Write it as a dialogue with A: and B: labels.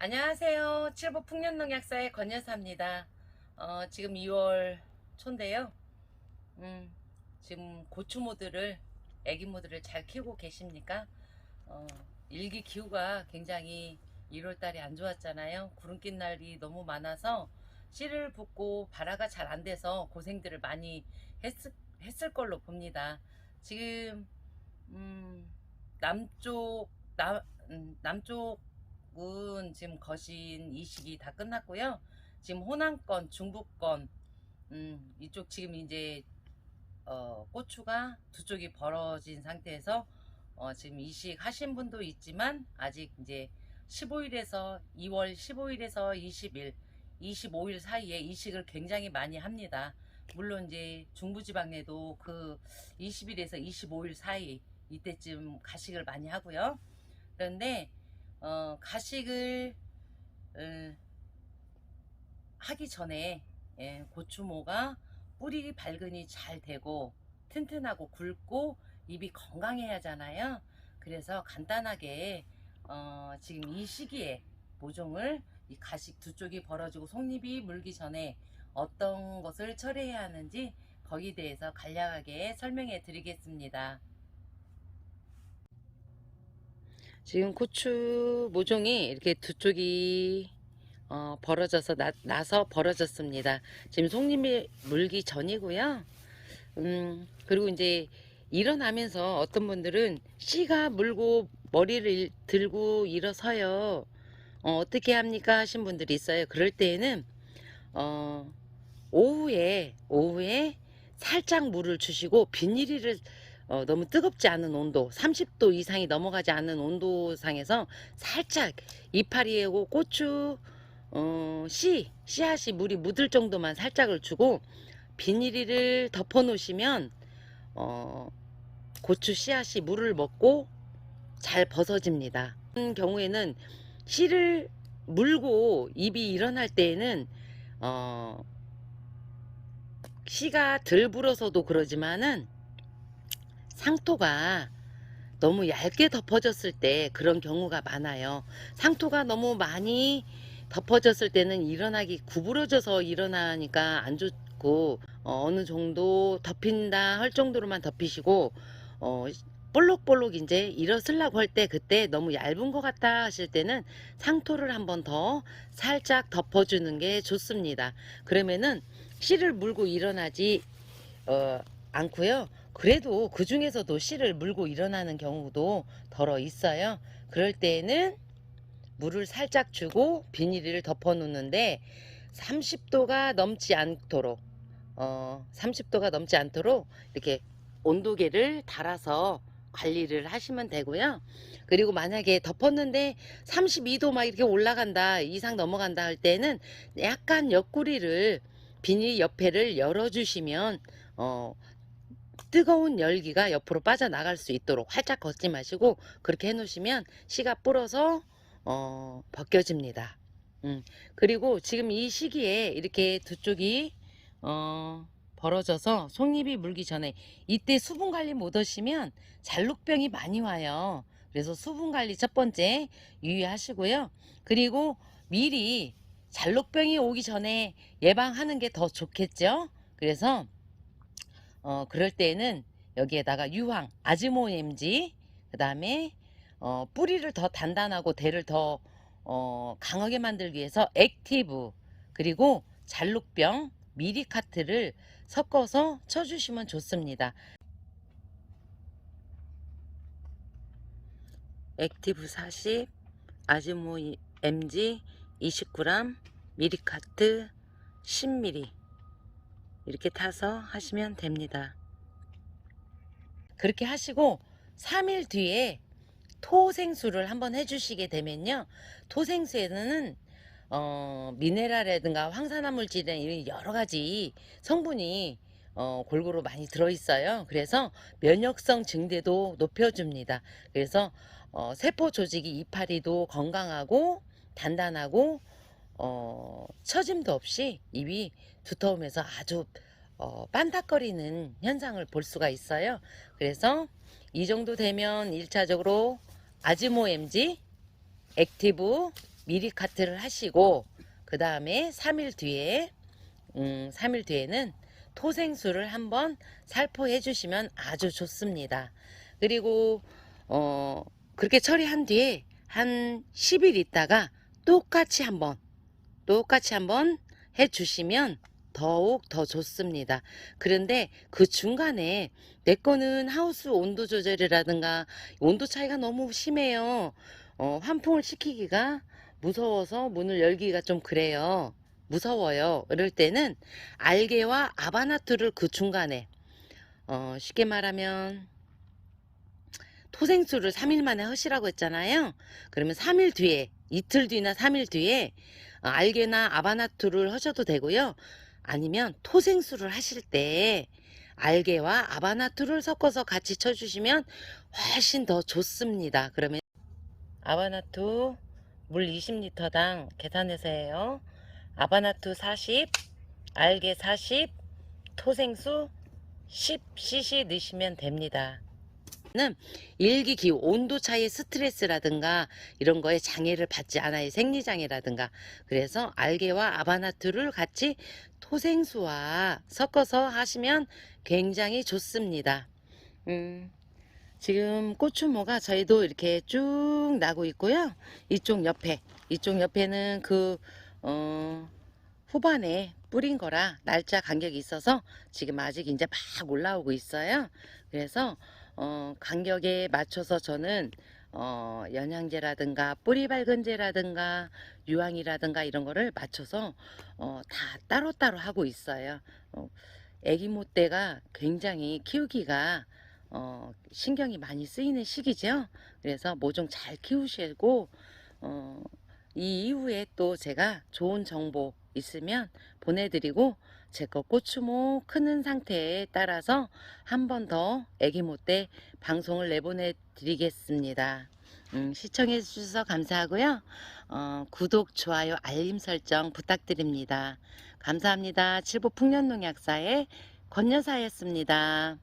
A: 안녕하세요. 칠보 풍년농약사의 권여사입니다. 어, 지금 2월 초인데요. 음, 지금 고추 모드를, 애기 모드를 잘 키우고 계십니까? 어, 일기 기후가 굉장히 1월 달에 안 좋았잖아요. 구름 낀 날이 너무 많아서 씨를 붓고 발화가 잘 안 돼서 고생들을 많이 했을, 했을 걸로 봅니다. 지금, 음, 남쪽, 남, 음, 남쪽 은 지금 거신 이식이 다 끝났고요. 지금 호남권, 중부권, 음, 이쪽 지금 이제 어, 고추가 두 쪽이 벌어진 상태에서 어, 지금 이식 하신 분도 있지만 아직 이제 15일에서 2월 15일에서 20일, 25일 사이에 이식을 굉장히 많이 합니다. 물론 이제 중부지방에도 그 20일에서 25일 사이 이때쯤 가식을 많이 하고요. 그런데 어, 가식을 어, 하기 전에 예, 고추모가 뿌리 발근이 잘 되고 튼튼하고 굵고 입이 건강해야 하잖아요. 그래서 간단하게 어, 지금 이 시기에 모종을 이 가식 두 쪽이 벌어지고 속잎이 물기 전에 어떤 것을 처리해야 하는지 거기에 대해서 간략하게 설명해 드리겠습니다. 지금 고추 모종이 이렇게 두 쪽이 어, 벌어져서 나, 나서 벌어졌습니다. 지금 속잎이 물기 전이고요. 음, 그리고 이제 일어나면서 어떤 분들은 씨가 물고 머리를 일- 들고 일어서요. 어, 어떻게 합니까? 하신 분들이 있어요. 그럴 때에는 어, 오후에 오후에 살짝 물을 주시고 비닐이를 어, 너무 뜨겁지 않은 온도, 30도 이상이 넘어가지 않는 온도상에서 살짝 이파리하고 고추 어, 씨, 씨앗이 물이 묻을 정도만 살짝을 주고 비닐을 덮어 놓으시면 어, 고추 씨앗이 물을 먹고 잘 벗어집니다. 그런 경우에는 씨를 물고 입이 일어날 때에는 어, 씨가 덜 불어서도 그러지만은 상토가 너무 얇게 덮어졌을 때 그런 경우가 많아요. 상토가 너무 많이 덮어졌을 때는 일어나기 구부러져서 일어나니까 안 좋고 어, 느 정도 덮인다 할 정도로만 덮이시고 어, 볼록볼록 이제 일어서려고 할 때 그때 너무 얇은 것 같다 하실 때는 상토를 한번 더 살짝 덮어주는 게 좋습니다. 그러면은 씨를 물고 일어나지 어, 않고요. 그래도 그 중에서도 씨를 물고 일어나는 경우도 덜어 있어요. 그럴 때에는 물을 살짝 주고 비닐을 덮어 놓는데 30도가 넘지 않도록 어 30도가 넘지 않도록 이렇게 온도계를 달아서 관리를 하시면 되고요. 그리고 만약에 덮었는데 32도 막 이렇게 올라간다 이상 넘어간다 할 때는 약간 옆구리를 비닐 옆에를 열어주시면 어 뜨거운 열기가 옆으로 빠져나갈 수 있도록 활짝 걷지 마시고 그렇게 해 놓으시면 씨가 불어서 어, 벗겨집니다. 음, 그리고 지금 이 시기에 이렇게 두 쪽이 어, 벌어져서 속잎이 물기 전에 이때 수분 관리 못 하시면 잘록병이 많이 와요. 그래서 수분 관리 첫 번째 유의하시고요. 그리고 미리 잘록병이 오기 전에 예방하는 게 더 좋겠죠. 그래서 어, 그럴 때는 여기에다가 유황, 아즈모엠지, 그 다음에 어, 뿌리를 더 단단하고 대를 더 어, 강하게 만들기 위해서 액티브 그리고 잘록병, 미리카트를 섞어서 쳐주시면 좋습니다. 액티브 40, 아즈모 MG 20g, 미리카트 10ml 이렇게 타서 하시면 됩니다. 그렇게 하시고 3일 뒤에 토생수를 한번 해주시게 되면요. 토생수에는 어, 미네랄이라든가 황산화 물질이나 이런 여러 가지 성분이 어, 골고루 많이 들어있어요. 그래서 면역성 증대도 높여줍니다. 그래서 어, 세포 조직이 이파리도 건강하고 단단하고 어, 처짐도 없이 입이 두터우면서 아주 어, 반닥거리는 현상을 볼 수가 있어요. 그래서 이 정도 되면 1차적으로 아즈모 MG, 액티브, 미리 카트를 하시고 그 다음에 3일 뒤에 음, 3일 뒤에는 토생수를 한번 살포해 주시면 아주 좋습니다. 그리고 어, 그렇게 처리한 뒤에 한 10일 있다가 똑같이 한번 똑같이 한번 해 주시면 더욱 더 좋습니다. 그런데 그 중간에 내 거는 하우스 온도 조절이라든가 온도 차이가 너무 심해요. 어, 환풍을 시키기가 무서워서 문을 열기가 좀 그래요. 무서워요. 이럴 때는 알게와 아바나투를 그 중간에 어, 쉽게 말하면 토생수를 3일 만에 하시라고 했잖아요. 그러면 3일 뒤에 이틀 뒤나 3일 뒤에 어, 알게나 아바나투를 하셔도 되고요. 아니면 토생수를 하실 때 알게와 아바나투를 섞어서 같이 쳐주시면 훨씬 더 좋습니다. 그러면 아바나투 물 20리터당 계산해서 해요. 아바나투 40, 알게 40, 토생수 10cc 넣으시면 됩니다. 는 일기 기후 온도 차이 스트레스라든가 이런 거에 장애를 받지 않아요. 생리장애라든가. 그래서 알게와 아바나투를 같이 토생수와 섞어서 하시면 굉장히 좋습니다. 음, 지금 고추모가 저희도 이렇게 쭉 나고 있고요. 이쪽 옆에 이쪽 옆에는 그 어, 후반에 뿌린 거라 날짜 간격이 있어서 지금 아직 이제 막 올라오고 있어요. 그래서 어, 간격에 맞춰서 저는 어, 영양제라든가 뿌리 밝은제라든가 유황이라든가 이런 거를 맞춰서 어, 다 따로따로 하고 있어요. 어, 애기 모대가 굉장히 키우기가 어, 신경이 많이 쓰이는 시기죠. 그래서 모종 잘 키우시고 어, 이 이후에 또 제가 좋은 정보 있으면 보내드리고 제거 고추모 크는 상태에 따라서 한 번 더 애기 모때 방송을 내보내 드리겠습니다. 음, 시청해 주셔서 감사하고요. 어, 구독, 좋아요, 알림 설정 부탁드립니다. 감사합니다. 칠보 풍년농약사의 권여사였습니다.